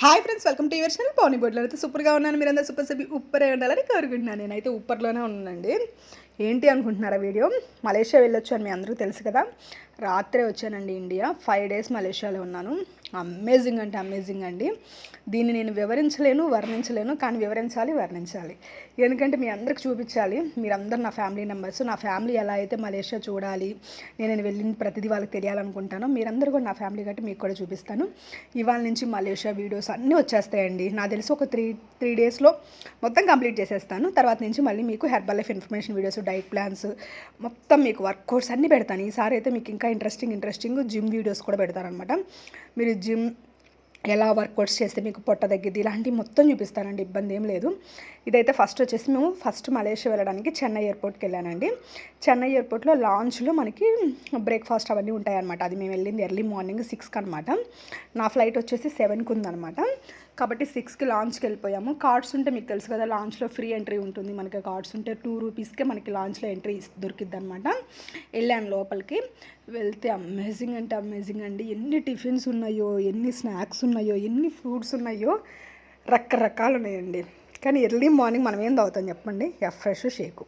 Hi friends welcome to your channel పౌని బోర్డులో అయితే సూపర్గా ఉన్నాను. మీరందరూ సూపర్ సభి ఉప్పరే ఉండాలని కోరుకుంటున్నాను. నేనైతే ఉప్పర్లోనే ఉన్నానండి. ఏంటి అనుకుంటున్నారా వీడియో? మలేషియా వెళ్ళొచ్చాను మీ అందరూ తెలుసు కదా. రాత్రే వచ్చానండి ఇండియా. ఫైవ్ డేస్ మలేషియాలో ఉన్నాను. అమేజింగ్ అంటే అమేజింగ్ అండి. దీన్ని నేను వివరించలేను వర్ణించలేను కానీ వివరించాలి వర్ణించాలి. ఎందుకంటే మీ అందరికి చూపించాలి మీరందరూ నా ఫ్యామిలీ మెంబర్స్ నా ఫ్యామిలీ ఎలా అయితే మలేషియా చూడాలి నేను వెళ్ళిన ప్రతిదీ వాళ్ళకి తెలియాలనుకుంటాను మీరందరూ కూడా నా ఫ్యామిలీ కాబట్టి మీకు కూడా చూపిస్తాను. ఇవాళ నుంచి మలేషియా వీడియోస్ అన్నీ వచ్చేస్తాయండి. నాకు తెలిసి ఒక త్రీ త్రీ డేస్లో మొత్తం కంప్లీట్ చేసేస్తాను. తర్వాత నుంచి మళ్ళీ మీకు Herbalife information videos diet plans మొత్తం మీకు వర్కౌట్స్ అన్నీ పెడతాను. ఈసారి అయితే మీకు ఇంకా ఇంట్రెస్టింగ్ ఇంట్రెస్టింగ్ జిమ్ వీడియోస్ కూడా పెడతారనమాట మీరు జిమ్ ఎలా వర్కౌట్స్ చేస్తే మీకు పొట్ట తగ్గిద్ది? ఇలాంటివి మొత్తం చూపిస్తానండి ఇబ్బంది ఏం లేదు. ఇదైతే ఫస్ట్ వచ్చేసి మేము ఫస్ట్ మలేషియా వెళ్ళడానికి చెన్నై ఎయిర్పోర్ట్కి వెళ్ళానండి. చెన్నై ఎయిర్పోర్ట్లో లాంచ్లో మనకి బ్రేక్ఫాస్ట్ అవన్నీ ఉంటాయన్నమాట. అది మేము వెళ్ళింది ఎర్లీ మార్నింగ్ సిక్స్కి అనమాట నా ఫ్లైట్ వచ్చేసి సెవెన్కి ఉందన్నమాట కాబట్టి సిక్స్కి లాంచ్కి వెళ్ళిపోయాము. కార్డ్స్ ఉంటే మీకు తెలుసు కదా లాంచ్లో ఫ్రీ ఎంట్రీ ఉంటుంది. మనకి కార్డ్స్ ఉంటే టూ రూపీస్కే మనకి లాంచ్లో ఎంట్రీ దొరికిద్ది అనమాట వెళ్ళాను లోపలికి. వెళ్తే అమేజింగ్ అంటే అమేజింగ్ అండి. ఎన్ని టిఫిన్స్ ఉన్నాయో ఎన్ని స్నాక్స్ ఉన్నాయో ఎన్ని ఫ్రూట్స్ ఉన్నాయో రకరకాలు ఉన్నాయండి. కానీ ఎర్లీ మార్నింగ్ మనం ఏం తాగుతాం చెప్పండి? Fresh shake.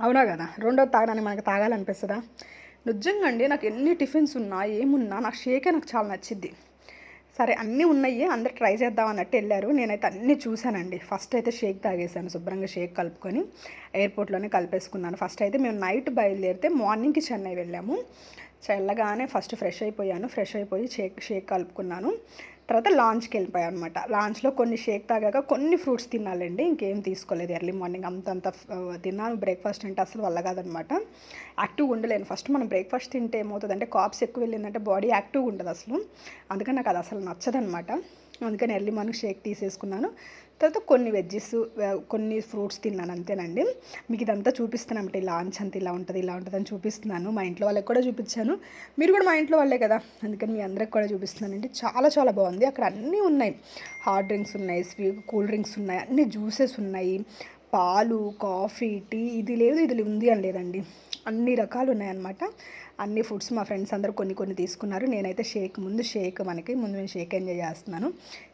అవునా కదా? రెండో తాగడానికి మనకు తాగాలనిపిస్తుందా? నిజంగా అండి నాకు ఎన్ని టిఫిన్స్ ఉన్నా ఏమున్నా నాకు షేకే నాకు చాలా నచ్చింది సరే అన్నీ ఉన్నాయి అందరు ట్రై చేద్దాం అన్నట్టు వెళ్ళారు. నేనైతే అన్నీ చూశానండి. ఫస్ట్ అయితే షేక్ తాగేసాను శుభ్రంగా షేక్ కలుపుకొని ఎయిర్పోర్ట్లోనే కలిపేసుకున్నాను. ఫస్ట్ అయితే మేము నైట్ బయలుదేరితే మార్నింగ్కి చెన్నై వెళ్ళాము. చల్లగానే ఫస్ట్ ఫ్రెష్ అయిపోయాను. ఫ్రెష్ అయిపోయి షేక్ షేక్ కలుపుకున్నాను. తర్వాత లాంచ్కి వెళ్ళిపోయాను అనమాట లాంచ్లో కొన్ని షేక్ తాగాక కొన్ని ఫ్రూట్స్ తినాలండి. ఇంకేం తీసుకోలేదు. ఎర్లీ మార్నింగ్ అంతంత తిన్నాను. బ్రేక్ఫాస్ట్ అంటే అసలు వల్ల కాదనమాట యాక్టివ్గా ఉండలేను. ఫస్ట్ మనం బ్రేక్ఫాస్ట్ తింటే ఏమవుతుంది అంటే కాప్స్ ఎక్కువ వెళ్ళిందంటే బాడీ యాక్టివ్గా ఉంటుంది అసలు. అందుకని నాకు అది అసలు నచ్చదనమాట అందుకని ఎర్లీ మార్నింగ్ షేక్ తీసేసుకున్నాను. తర్వాత కొన్ని వెజ్జెస్ కొన్ని ఫ్రూట్స్ తిన్నాను అంతేనండి. మీకు ఇదంతా చూపిస్తాను ఇలా లాంచ్ అంత ఇలా ఉంటుంది ఇలా ఉంటుంది అని చూపిస్తున్నాను. మా ఇంట్లో వాళ్ళకి కూడా చూపించాను. మీరు కూడా మా ఇంట్లో వాళ్ళే కదా. అందుకని మీ అందరికి కూడా చూపిస్తున్నానండి. చాలా చాలా బాగుంది. అక్కడ అన్నీ ఉన్నాయి. హాట్ డ్రింక్స్ ఉన్నాయి స్వీ కూల్ డ్రింక్స్ ఉన్నాయి అన్ని జ్యూసెస్ ఉన్నాయి. పాలు కాఫీ టీ ఇది లేదు ఇది ఉంది అని లేదండి. అన్ని రకాలు ఉన్నాయన్నమాట. అన్ని ఫుడ్స్ మా ఫ్రెండ్స్ అందరూ కొన్ని కొన్ని తీసుకున్నారు. నేనైతే షేక్ ముందు షేక్ మనకి ముందు నేను షేక్ ఎంజాయ్ చేస్తున్నాను.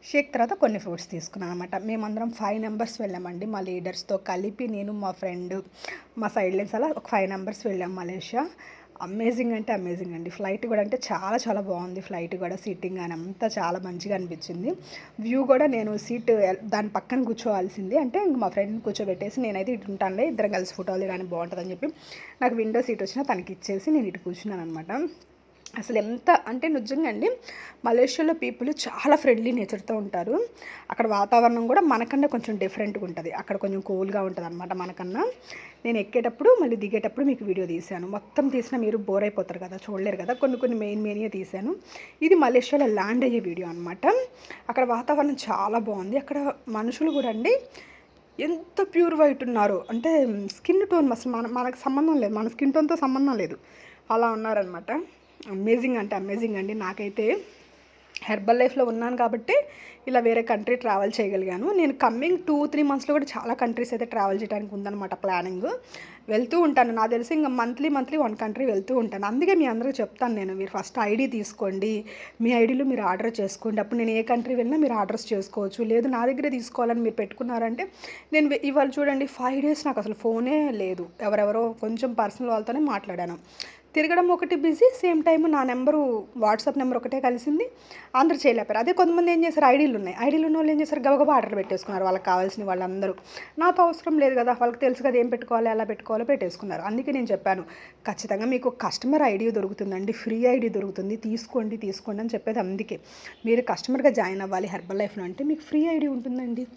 షేక్ తర్వాత కొన్ని ఫ్రూట్స్ తీసుకున్నాను అనమాట మేమందరం ఫైవ్ నెంబర్స్ వెళ్ళామండి మా లీడర్స్తో కలిపి నేను మా ఫ్రెండ్ మా సైడ్ లైన్స్ అలా ఒక ఫైవ్ నెంబర్స్ వెళ్ళాం మలేషియా. అమేజింగ్ అంటే అమేజింగ్ అండి. ఫ్లైట్ కూడా అంటే చాలా చాలా బాగుంది. ఫ్లైట్ కూడా సీటింగ్ అని అంతా చాలా మంచిగా అనిపించింది. వ్యూ కూడా నేను సీట్ దాని పక్కన కూర్చోవాల్సింది. అంటే ఇంక మా ఫ్రెండ్ కూర్చోబెట్టేసి నేనైతే ఇటు ఉంటానులే ఇద్దరం కలిసి ఫోటోలు కానీ బాగుంటుందని చెప్పి నాకు విండో సీట్ వచ్చినా తనకి ఇచ్చేసి నేను ఇటు కూర్చున్నాను అనమాట అసలు ఎంత అంటే నిజంగా అండి మలేషియాలో పీపుల్ చాలా ఫ్రెండ్లీ నేచర్తో ఉంటారు. అక్కడ వాతావరణం కూడా మనకన్నా కొంచెం డిఫరెంట్గా ఉంటుంది. అక్కడ కొంచెం కూల్గా ఉంటుంది అనమాట మనకన్నా. నేను ఎక్కేటప్పుడు మళ్ళీ దిగేటప్పుడు మీకు వీడియో తీశాను. మొత్తం తీసినా మీరు బోర్ అయిపోతారు కదా చూడలేరు కదా. కొన్ని కొన్ని మెయిన్ మెయిన్గా తీశాను. ఇది మలేషియాలో ల్యాండ్ అయ్యే వీడియో అనమాట అక్కడ వాతావరణం చాలా బాగుంది. అక్కడ మనుషులు కూడా అండి ఎంత ప్యూర్ వైట్ ఉన్నారు. అంటే స్కిన్ టోన్ అసలు మన మనకు సంబంధం లేదు. మన స్కిన్ టోన్తో సంబంధం లేదు. అలా ఉన్నారనమాట అమేజింగ్ అంటే అమేజింగ్ అండి. నాకైతే హెర్బల్ లైఫ్లో ఉన్నాను కాబట్టి ఇలా వేరే కంట్రీ ట్రావెల్ చేయగలిగాను. నేను కమ్మింగ్ టూ త్రీ మంత్స్లో కూడా చాలా కంట్రీస్ అయితే ట్రావెల్ చేయడానికి ఉందన్నమాట ప్లానింగ్ వెళ్తూ ఉంటాను. నాకు తెలిసి ఇంకా మంత్లీ మంత్లీ వన్ కంట్రీ వెళ్తూ ఉంటాను. అందుకే మీ అందరికీ చెప్తాను నేను. మీరు ఫస్ట్ ఐడి తీసుకోండి. మీ ఐడీలో మీరు ఆర్డర్ చేసుకోండి. అప్పుడు నేను ఏ కంట్రీ వెళ్ళినా మీరు ఆర్డర్స్ చేసుకోవచ్చు. లేదు నా దగ్గరే తీసుకోవాలని మీరు పెట్టుకున్నారంటే నేను ఇవాళ చూడండి ఫైవ్ డేస్ నాకు అసలు ఫోనే లేదు. ఎవరెవరో కొంచెం పర్సనల్ వాళ్ళతోనే మాట్లాడాను. తిరగడం ఒకటి బిజీ సేమ్ టైం నా నెంబరు వాట్సాప్ నెంబర్ ఒకటే కలిసింది. అందరూ చేయలేపారు అదే కొంతమంది ఏం చేశారు? ఐడీలు ఉన్నాయి. ఐడీలు ఉన్న వాళ్ళు ఏం చేశారు? గబగబా ఆర్డర్ పెట్టేసుకున్నారు. వాళ్ళకి కావాల్సిన వాళ్ళందరూ. నాతో అవసరం లేదు కదా. వాళ్ళకి తెలుసు కదా ఏం పెట్టుకోవాలి ఎలా పెట్టుకోవాలో పెట్టేసుకున్నారు. అందుకే నేను చెప్పాను ఖచ్చితంగా మీకు కస్టమర్ ఐడి దొరుకుతుందండి. ఫ్రీ ఐడి దొరుకుతుంది. తీసుకోండి తీసుకోండి అని చెప్పేది అందుకే. మీరు కస్టమర్గా జాయిన్ అవ్వాలి హెర్బల్ లైఫ్లో అంటే మీకు ఫ్రీ ఐడి ఉంటుందండి.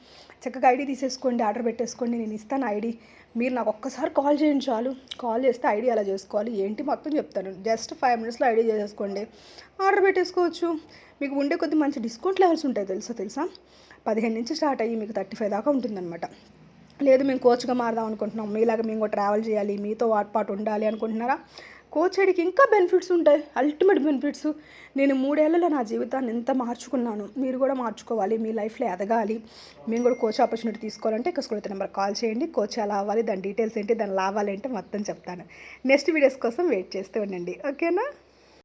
చక్కగా ఐడి తీసేసుకోండి ఆర్డర్ పెట్టేసుకోండి నేను ఇస్తాను ఐడి. మీరు నాకు ఒక్కసారి కాల్ చేయండి చాలు. కాల్ చేస్తే ఐడి అలా చేసుకోవాలి. ఏంటి మొత్తం చెప్తాను. జస్ట్ ఫైవ్ మినిట్స్లో ఐడి చేసేసుకోండి. ఆర్డర్ పెట్టేసుకోవచ్చు. మీకు ఉండే కొద్ది మంచి డిస్కౌంట్ లెవెల్స్ ఉంటాయి తెలుసా తెలుసా? పదిహేను నుంచి స్టార్ట్ అయ్యి మీకు థర్టీ ఫైవ్ దాకా ఉంటుందన్నమాట. లేదు మేము కోచ్గా మారదాం అనుకుంటున్నాం. మీలాగా మేము ట్రావెల్ చేయాలి మీతో వాట్పాటు ఉండాలి అనుకుంటున్నారా? కోచ్ ఇంకా బెనిఫిట్స్ ఉంటాయి. అల్టిమేట్ బెనిఫిట్స్ నేను మూడేళ్ళలో నా జీవితాన్ని ఎంత మార్చుకున్నాను మీరు కూడా మార్చుకోవాలి. మీ లైఫ్లో ఎదగాలి. మేము కూడా కోచ్ ఆపర్చునిటీ తీసుకోవాలంటే ఇక స్కూల్ నెంబర్ కాల్ చేయండి. కోచ్ ఎలా అవ్వాలి? దాని డీటెయిల్స్ ఏంటి? దాని లాభాలు ఏంటి? మొత్తం చెప్తాను. నెక్స్ట్ వీడియోస్ కోసం వెయిట్ చేస్తూ ఉండండి. ఓకేనా